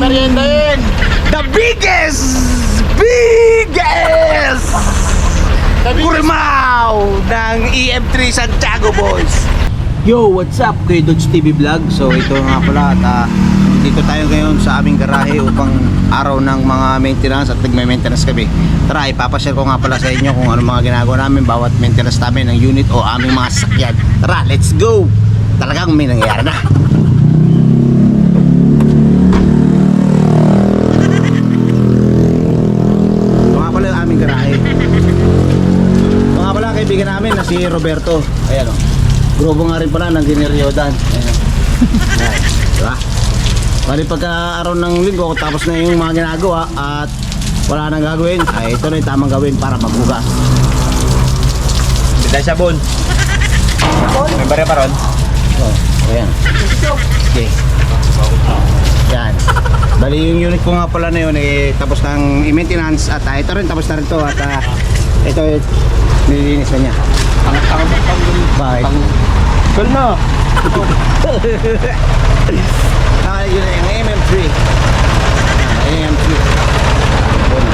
meriendahin. The biggest! Biggest! Kurmao ng EM3 Santiago Boys. Yo, what's up? Kuya Dodge TV Vlog. So ito nga pala at ah, dito tayo ngayon sa aming garahe upang araw ng mga maintenance at nagme-maintenance kami. Tara, ipapashare ko nga pala sa inyo kung ano mga ginagawa namin bawat maintenance namin ng unit o aming mga sasakyan. Tara, let's go! Talagang may nangyayari na. Ito nga pala yung aming garahe. Ito nga pala ang kaibigan namin na si Roberto. Ayan o. Grupo nga rin pala ng Giner Yodan. Ayan o. Ayan. Diba? Bali pagka araw ng linggo tapos na yung mga ginagawa at wala nang gagawin, ay ito na yung tamang gawin para maghugas. Dahil sabon. May barya pa ron. So, ayan. Okay. Yan. Bali yung unit ko nga pala na yun eh tapos ng i-maintenance at ah, ito rin tapos na rin to at ah, ito nililinis na niya. Ang ang ang Bakit? Kal na. Ah, yun na yung MM3. Ah, MM3. Yun.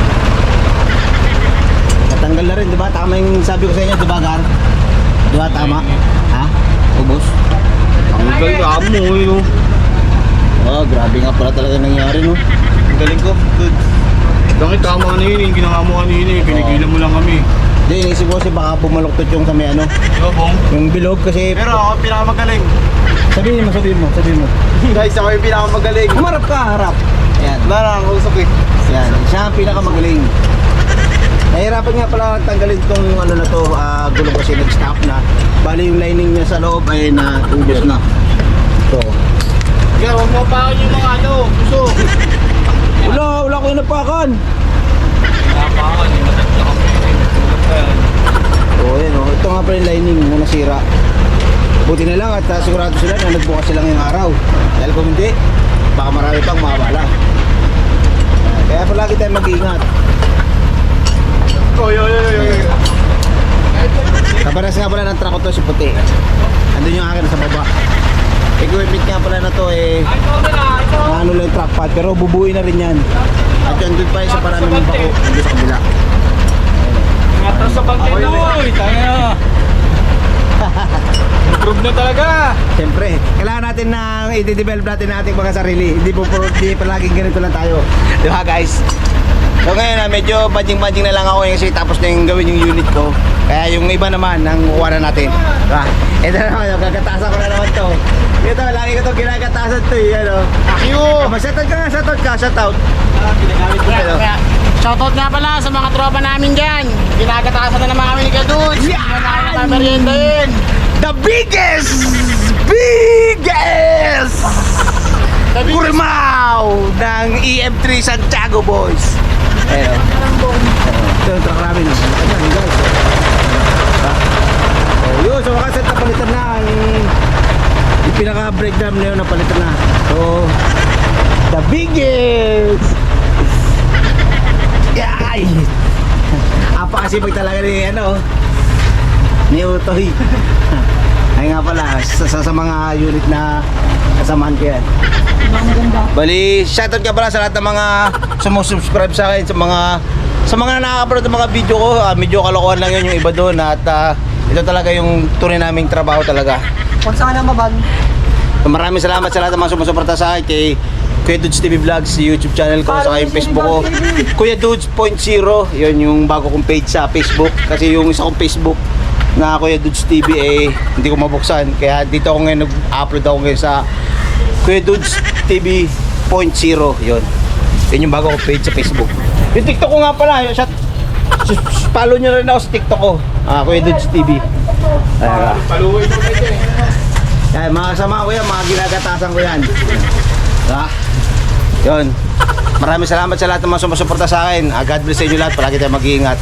Natanggal na rin, di ba? Tama yung sabi ko sa inyo, di ba, Gar? Di ba, tama? Ha? Ubus? Ang galing mo yun. Oh, grabe nga pala talaga nangyari, no? Ang galing ko. Good. Bakit tama na yun eh. Ginawa mo kanina eh. Pinigilan mo lang kami. Hindi, inisip ko kasi baka bumaluktot yung sa may ano, yung bilog kasi... Pero ako pinakamagaling. Sabihin mo, sabihin mo, sabihin mo. Guys, ako yung pinakamagaling. Humarap ka, harap. Yan. Na usap eh. Yan, siya ang pinakamagaling. Nahirapan nga pala tanggalin tong ano na to, ah, gulong kasi nag-stop na. Bali yung lining niya sa loob ay naubos na. So, Kaya huwag mo pa yung mga ano. Gusto. Kami. Oo, yan oh. Ito nga pala yung lining na nasira. Buti na lang at ah, sigurado sila na nagbukas sila ngayong araw. Dahil kung hindi, baka marami pang mabala. Kaya palagi tayo mag-iingat. Oh, yo, yo, yo, yo. Kaparas nga pala ng truck ko to si Puti. Andun yung akin sa baba. Equipment nga pala na to eh, ano lang yung truck pad, pero bubuin na rin yan. At yun, doon pa yung sa parami ng bako, doon sa kabila. Ingatan sa bangkay na. Uy, tanga. Improve na talaga. Siyempre, kailangan na i-develop natin ang ating mga sarili. Hindi po po, hindi palaging ganito lang tayo. Di ba guys? So ngayon na medyo badjing-badjing na lang ako eh, kasi tapos na yung gawin yung unit ko. Kaya yung iba naman, ang kuha na natin. Diba? Ito naman, yung gagatasan ko na naman to. Ito, lagi ko to ginagatasan to eh, ano. Akyo. Mag-shoutout ka nga, shoutout ka, shoutout. Ginagamit ko Ano? Kaya, shoutout nga pala sa mga tropa namin dyan. Ginagatasan na naman kami ni Kadudes. Yan! Yan! Yan! Kurmao ng EM3 Santiago Boys. Ayun. Ito yung truck namin. Ayan, guys. Oh, yun. So, kasi napalitan na ang yung pinaka-breakdown na yun napalitan na. So, the biggest! Yay! Apakasipag talaga ni ano, ni Utoy. Ay nga pala, sa, sa, sa mga unit na kasamaan ko yan. Bali, shoutout ka pala sa lahat ng mga sumusubscribe sa akin, sa mga sa mga nakaka-upload ng mga video ko. Ah, medyo kalokohan lang yun yung iba doon at ah, ito talaga yung tunay naming trabaho talaga. Kung saan na mabag. So, maraming salamat sa lahat ng mga sumusuporta sa akin kay Kuya Dudes TV Vlogs, YouTube channel ko, sa yung Facebook ko. Kuya Dudes Point Zero, yun yung bago kong page sa Facebook. Kasi yung isa kong Facebook na Kuya Dudes TV eh, hindi ko mabuksan. Kaya dito ako ngayon nag-upload ako ngayon sa Kuya Dudes TV Point Zero, yun. Yun yung bago kong page sa Facebook. Yung TikTok ko nga pala, yung shot, follow nyo rin ako sa TikTok ko. Ah, Kuya Dudes TV. Ayan ka. Paluway mo kayo eh. Yan, mga kasama ko yan, mga ginagatasan ko yan. Ha? Yun. Maraming salamat sa lahat ng mga sumusuporta sa akin. Ah, God bless sa inyo lahat. Palagi tayo mag-iingat.